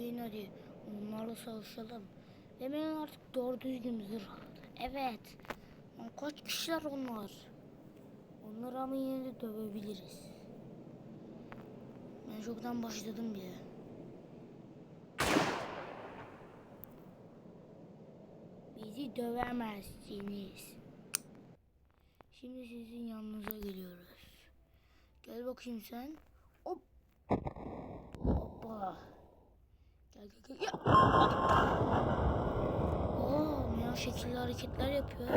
Hüseyin hadi onlarla savaşalım. Ve benim artık doğru düzgün zırh. Evet. Kaç kişiler onlar? Onları ama yine de dövebiliriz. Ben çoktan başladım bile. Bizi dövemezsiniz. Şimdi sizin yanınıza geliyoruz. Gel bakayım sen. Hop. Hoppa. Gel gel gel. Ya. Oo, Mia şekilli hareketler yapıyor.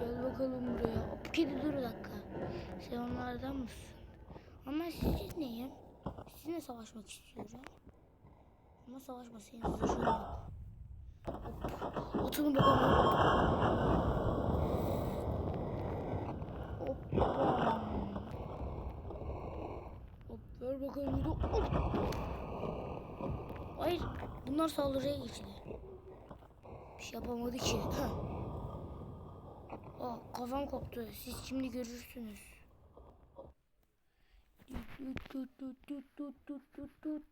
Gel bakalım buraya. Hop kedi dur dakika. Sen onlardan mısın? Ama siz neyim? Sizinle savaşmak istiyorum. Ama savaşma senin zırhın yok. Hop. Atın bakalım. Hoppa. Hop ver bakalım. Hop. Hayır. Bunlar saldırıya geçti. Bir şey yapamadı ki. Heh. Aa, kafam koptu. Siz şimdi görürsünüz. Tut tut tut tut tut tut tut tut.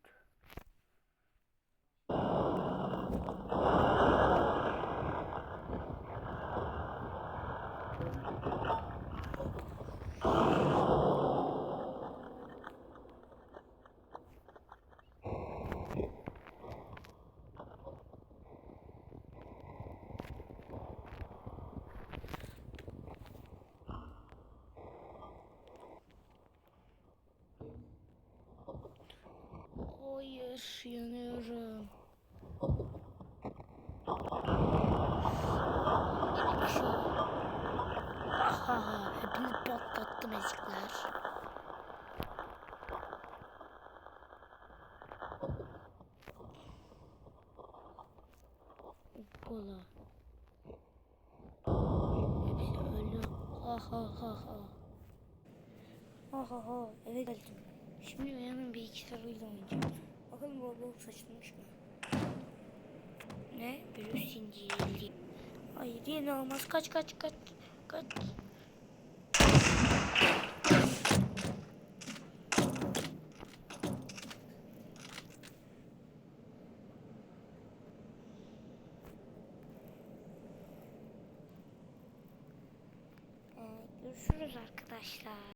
Hayır, yanıyorum. Aha, hepini patlattım ezikler. Hoppala. Hepsi öldü. Ha ha ha ha. Ha ha ha eve geldim. Şimdi iki sarıyla oynayacağım. Roblox açılmış mı? Ne? Virüs zinciri. Hayır yine olmaz. Kaç kaç kaç. Kaç. Ee, görüşürüz arkadaşlar.